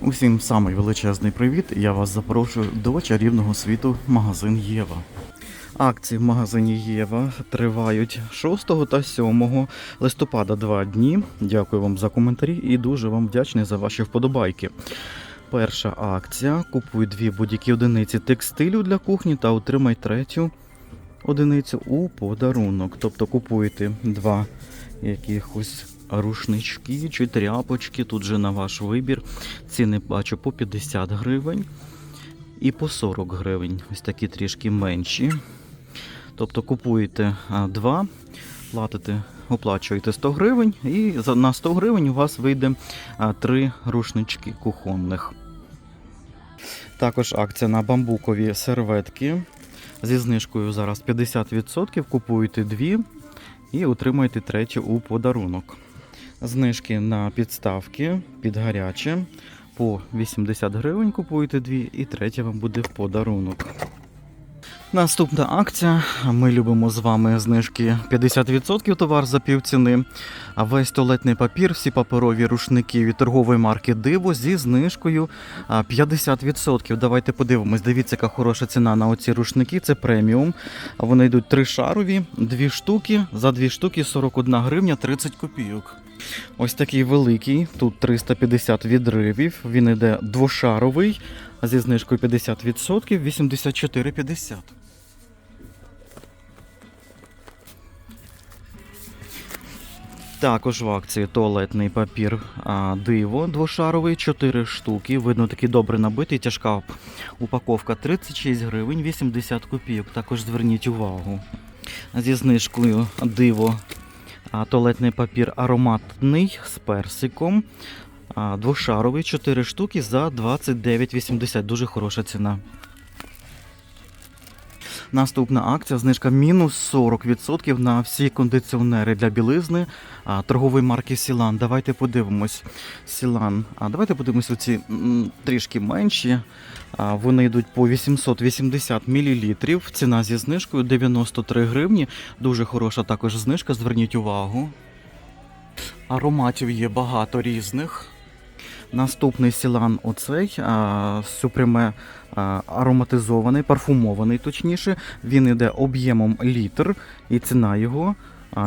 Усім самий величезний привіт. Я вас запрошую до чарівного світу магазин Єва. Акції в магазині Єва тривають 6 та 7 листопада два дні. Дякую вам за коментарі і дуже вам вдячний за ваші вподобайки. Перша акція: купуй дві будь-які одиниці текстилю для кухні та отримай третю одиницю у подарунок. Тобто купуєте два якихось рушнички чи тряпочки. Тут же на ваш вибір. Ціни бачу по 50 гривень і по 40 гривень. Ось такі трішки менші. Тобто купуєте два, платите, оплачуєте 100 гривень, і на 100 гривень у вас вийде три рушнички кухонних. Також акція на бамбукові серветки зі знижкою зараз 50%. Купуєте дві і отримаєте третю у подарунок. Знижки на підставки під гаряче по 80 гривень купуєте дві, і третя вам буде в подарунок. Наступна акція. Ми любимо з вами знижки 50% товар за півціни. Весь туалетний папір, всі паперові рушники від торгової марки Диво зі знижкою 50%. Давайте подивимось. Дивіться, яка хороша ціна на оці рушники. Це преміум. Вони йдуть тришарові, дві штуки. За дві штуки 41 гривня 30 копійок. Ось такий великий, тут 350 відривів. Він йде двошаровий, зі знижкою 50% 84,50. Також в акції туалетний папір диво двошаровий, 4 штуки. Видно, такий добре набитий, тяжка упаковка 36 гривень 80 копійок. Також зверніть увагу. Зі знижкою диво а, туалетний папір ароматний з персиком. Двошаровий 4 штуки за 29,80. Дуже хороша ціна. Наступна акція знижка мінус 40% на всі кондиціонери для білизни торгової марки Сілан. Давайте подивимось. Сілан. А давайте подивимось оці трішки менші. Вони йдуть по 880 мл. Ціна зі знижкою 93 гривні. Дуже хороша також знижка. Зверніть увагу. Ароматів є багато різних. Наступний сілан оцей а, ароматизований, парфумований, точніше. Він йде об'ємом літр, і ціна його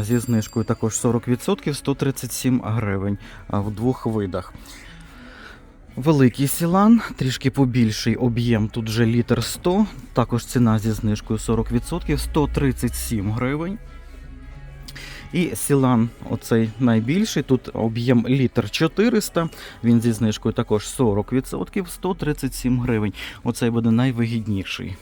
зі знижкою також 40% 137 гривень в двох видах. Великий сілан, трішки побільший об'єм, тут вже літр 100, також ціна зі знижкою 40% 137 гривень. І сілан, оцей найбільший, тут об'єм літр 400, він зі знижкою також 40%, 137 гривень. Оцей буде найвигідніший.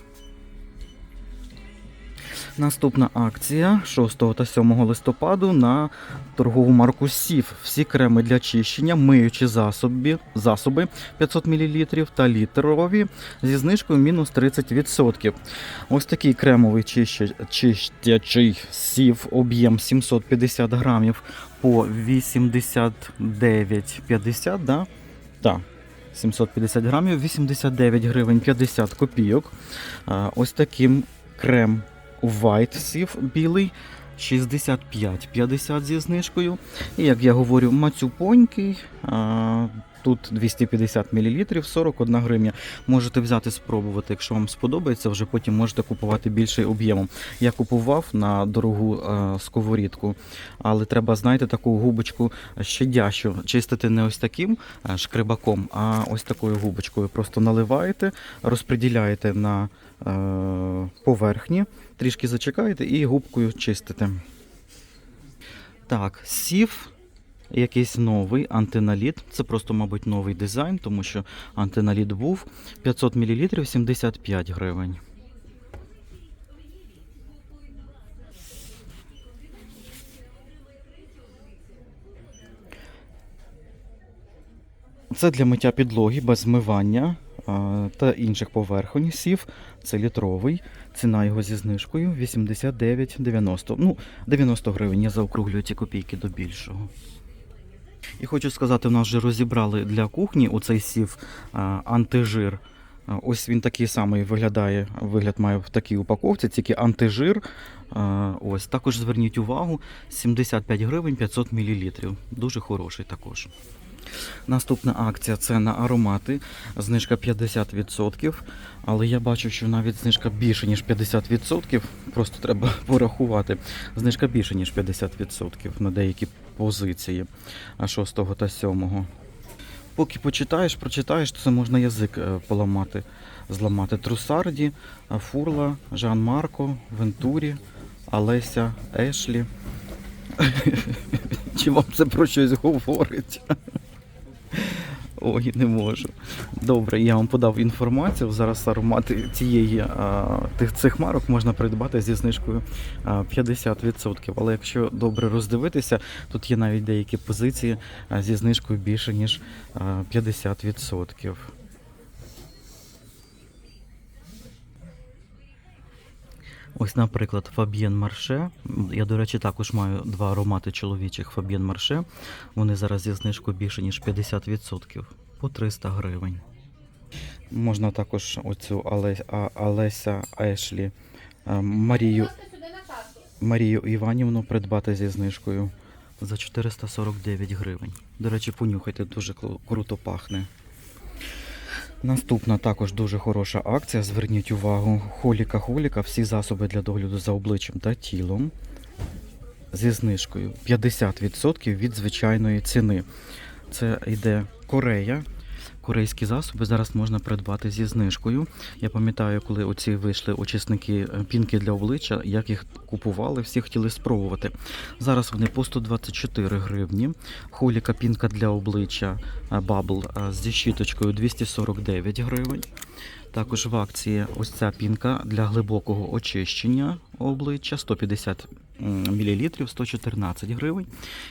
Наступна акція 6 та 7 листопаду на торгову марку Сів. Всі креми для чищення, миючі засоби, засоби 500 мл та літрові зі знижкою мінус 30%. Ось такий кремовий чистячий сів, об'єм 750 грамів по 89,50, да? Так. 750 грамів, 89 гривень 50 копійок. Ось таким крем White Сів білий 65,50 зі знижкою. І як я говорю, мацюпонький. а, Тут 250 мл, 41 гривня. Можете взяти спробувати, якщо вам сподобається, вже потім можете купувати більший об'ємом. Я купував на дорогу е, сковорідку, але треба, знаєте, таку губочку щадящу. Чистити не ось таким е, шкребаком, а ось такою губочкою. Просто наливаєте, розподіляєте на е, поверхні, трішки зачекаєте і губкою чистите. Так, сів. Якийсь новий антиналіт. Це просто, мабуть, новий дизайн, тому що антиналіт був 500 мл 75 гривень. Це для миття підлоги без змивання та інших поверхонь сів. Це літровий. Ціна його зі знижкою 89,90. Ну, 90 гривень. Я заокруглюю ці копійки до більшого. І хочу сказати, в нас вже розібрали для кухні оцей сів а, антижир. Ось він такий самий виглядає, вигляд має в такій упаковці, тільки антижир. Ось також зверніть увагу: 75 гривень 500 мл. Дуже хороший також. Наступна акція це на аромати. Знижка 50%. Але я бачу, що навіть знижка більше, ніж 50%. Просто треба порахувати. Знижка більше, ніж 50% на деякі позиції 6 та 7. Поки почитаєш, прочитаєш, то це можна язик е, поламати, зламати. Трусарді, е, Фурла, Жан Марко, Вентурі, Алеся, Ешлі. Чи вам це про щось говорить? Ой, не можу. Добре, я вам подав інформацію. Зараз аромати цієї тих цих марок можна придбати зі знижкою 50%. Але якщо добре роздивитися, тут є навіть деякі позиції зі знижкою більше ніж 50%. Ось, наприклад, Фаб'єн Марше. Я, до речі, також маю два аромати чоловічих Фаб'єн Марше. Вони зараз зі знижкою більше, ніж 50%. По 300 гривень. Можна також оцю Але... Алеся Ешлі Марію, Марію Іванівну придбати зі знижкою за 449 гривень. До речі, понюхайте, дуже круто пахне. Наступна також дуже хороша акція. Зверніть увагу, холіка холіка, всі засоби для догляду за обличчям та тілом зі знижкою 50% від звичайної ціни. Це йде Корея. Корейські засоби зараз можна придбати зі знижкою. Я пам'ятаю, коли оці вийшли очисники е, пінки для обличчя, як їх купували, всі хотіли спробувати. Зараз вони по 124 гривні. Холіка пінка для обличчя е, Bubble е, зі щіточкою 249 гривень. Також в акції ось ця пінка для глибокого очищення обличчя 150 мл 114 гривень.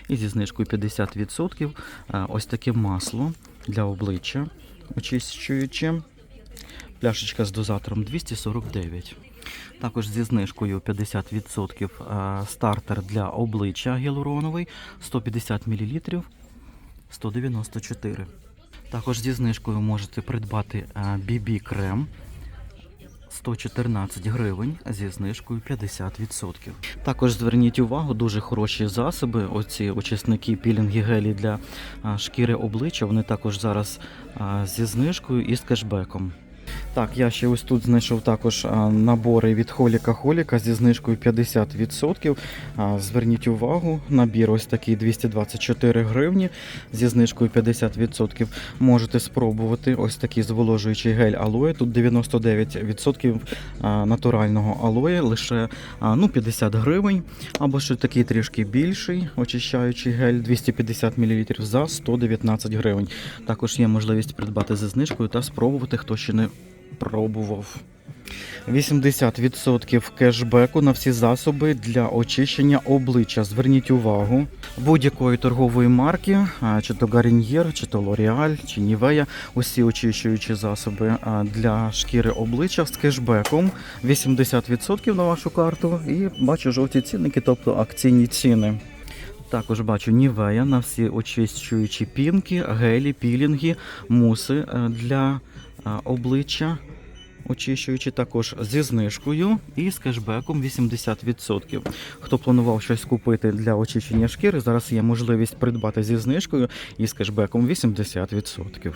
І зі знижкою 50% е, ось таке масло для обличчя очищуючи Пляшечка з дозатором 249. Також зі знижкою 50% е, стартер для обличчя гіалуроновий 150 мл 194. Також зі знижкою можете придбати BB крем 114 гривень зі знижкою 50%. Також зверніть увагу, дуже хороші засоби. Оці очисники, пілінги, гелі для шкіри обличчя. Вони також зараз зі знижкою і з кешбеком. Так, я ще ось тут знайшов також набори від Холіка Холіка зі знижкою 50%. А, Зверніть увагу, набір ось такий 224 гривні зі знижкою 50%. Можете спробувати ось такий зволожуючий гель алоє. Тут 99% натурального алоє, лише ну, 50 гривень. Або ще такий трішки більший очищаючий гель 250 мл за 119 гривень. Також є можливість придбати за знижкою та спробувати, хто ще не пробував. 80% кешбеку на всі засоби для очищення обличчя. Зверніть увагу будь-якої торгової марки, чи то Garnier, чи то L'Oreal, чи Nivea, усі очищуючі засоби для шкіри обличчя з кешбеком 80% на вашу карту. І бачу жовті цінники, тобто акційні ціни. Також бачу Нівея на всі очищуючі пінки, гелі, пілінги, муси е, для обличчя. Очищуючи також зі знижкою і з кешбеком 80%. Хто планував щось купити для очищення шкіри, зараз є можливість придбати зі знижкою і з кешбеком 80%.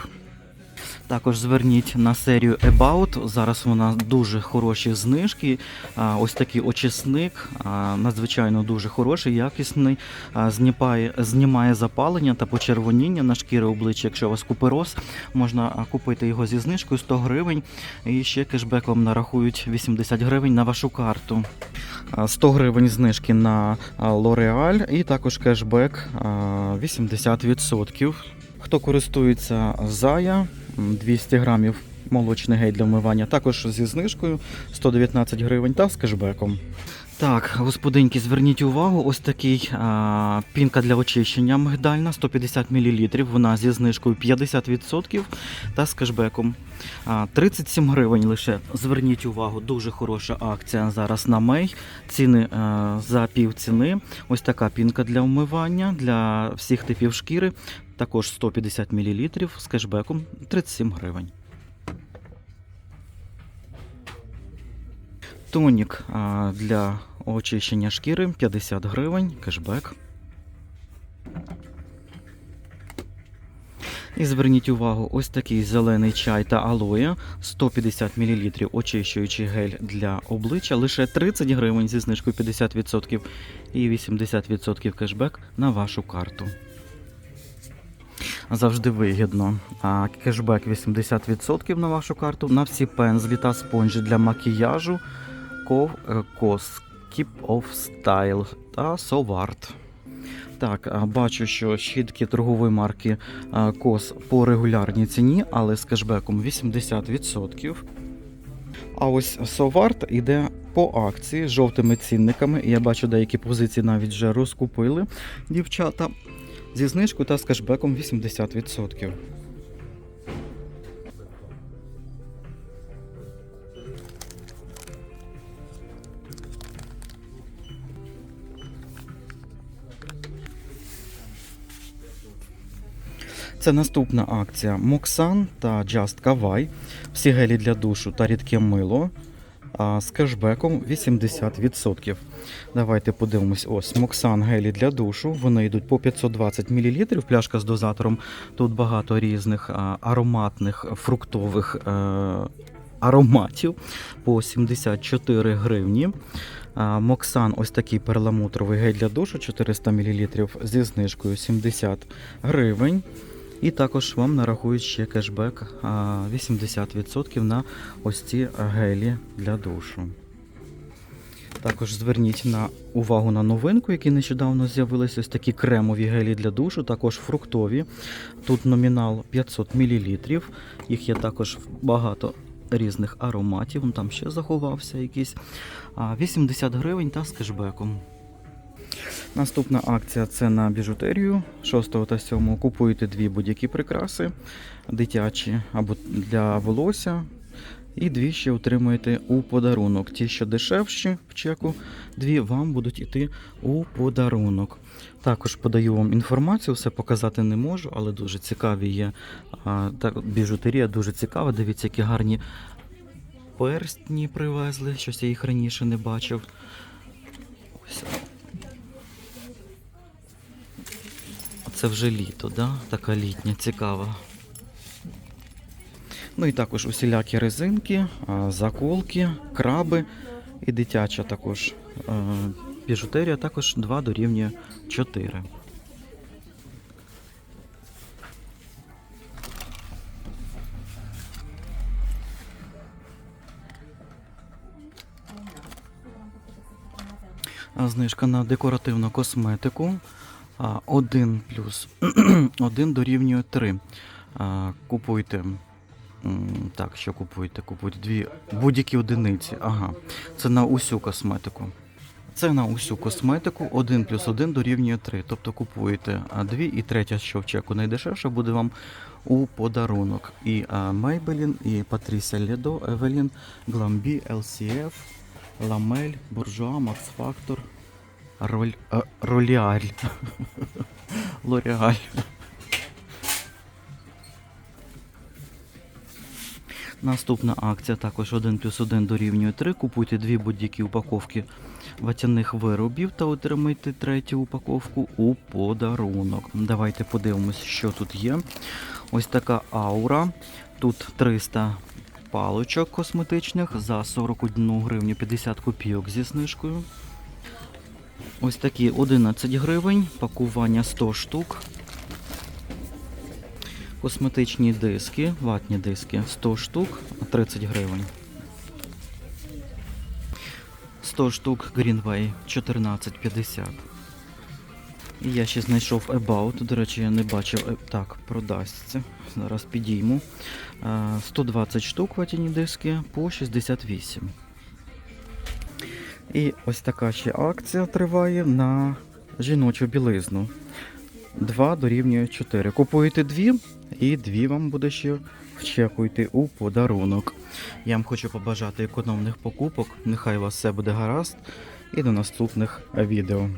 Також зверніть на серію About. Зараз вона дуже хороші знижки. Ось такий очисник, надзвичайно дуже хороший, якісний. Знімає, знімає запалення та почервоніння на шкіри обличчя. Якщо у вас купероз, можна купити його зі знижкою 100 гривень. І ще кешбек вам нарахують 80 гривень на вашу карту. 100 гривень знижки на L'Oreal і також кешбек 80%. Хто користується Зая, 200 грамів молочний гель для вмивання, також зі знижкою 119 гривень та з кешбеком. Так, господинки, зверніть увагу, ось такий а, пінка для очищення мигдальна 150 мл. Вона зі знижкою 50% та з кешбеком. А, 37 гривень лише. Зверніть увагу, дуже хороша акція зараз на Мей. Ціни а, за пів ціни. Ось така пінка для вмивання для всіх типів шкіри. Також 150 мл з кешбеком 37 гривень. Тонік для очищення шкіри 50 гривень, кешбек. І зверніть увагу, ось такий зелений чай та алоє, 150 мл очищуючий гель для обличчя, лише 30 гривень зі знижкою 50% і 80% кешбек на вашу карту. Завжди вигідно. А кешбек 80% на вашу карту на всі пензлі та спонжі для макіяжу Keep of Style та Соварт. Так, бачу, що щітки торгової марки Кос по регулярній ціні, але з кешбеком 80%. А ось Соварт іде по акції з жовтими цінниками. Я бачу, деякі позиції навіть вже розкупили дівчата зі знижкою та з кешбеком 80%. Це наступна акція Моксан та Just Kawai. Всі гелі для душу та рідке мило з кешбеком 80%. Давайте подивимось. Ось Моксан гелі для душу. Вони йдуть по 520 мл. Пляшка з дозатором. Тут багато різних ароматних фруктових е, ароматів по 74 гривні. Моксан ось такий перламутровий гель для душу 400 мл зі знижкою 70 гривень. І також вам нарахують ще кешбек 80% на ось ці гелі для душу. Також зверніть на увагу на новинку, які нещодавно з'явилися. Ось такі кремові гелі для душу, також фруктові. Тут номінал 500 мл. Їх є також багато різних ароматів. Там ще заховався якийсь. 80 гривень та з кешбеком. Наступна акція це на біжутерію 6 та 7. Купуєте дві будь-які прикраси дитячі або для волосся. І дві ще отримуєте у подарунок. Ті, що дешевші в чеку, дві вам будуть йти у подарунок. Також подаю вам інформацію, все показати не можу, але дуже цікаві є. Так, біжутерія дуже цікава. Дивіться, які гарні перстні привезли. Щось я їх раніше не бачив. Це вже літо, да? така літня, цікава. Ну і також усілякі резинки, заколки, краби і дитяча також е, біжутерія, також 2 дорівнює 4. Знижка на декоративну косметику. 1 плюс 1 дорівнює 3. Купуйте. Так, що купуєте? Купуйте дві будь-які одиниці. Ага. Це на усю косметику. Це на усю косметику 1 плюс 1 дорівнює 3. Тобто купуєте а, дві і третя, що в чеку найдешевше, буде вам у подарунок. І Maybelline, і Patricia Ledo, Evelyn, Glambi, LCF, Lamel, Bourjois, Max Factor, Роль, а, Роліаль. Лореаль. Наступна акція також 1 плюс 1 дорівнює 3. Купуйте дві будь-які упаковки ватяних виробів та отримайте третю упаковку у подарунок. Давайте подивимось, що тут є. Ось така аура. Тут 300 паличок косметичних за 41 гривню 50 копійок зі знижкою. Ось такі 11 гривень, пакування 100 штук. Косметичні диски, ватні диски 100 штук, 30 гривень. 100 штук Greenway 14,50. І я ще знайшов About, до речі, я не бачив. е, Так, продасться. Зараз підійму. Е, 120 штук ватяні диски по 68. І ось така ще акція триває на жіночу білизну. 2 дорівнює 4. Купуєте дві, і дві вам буде ще вчекуйте у подарунок. Я вам хочу побажати економних покупок. Нехай у вас все буде гаразд. І до наступних відео.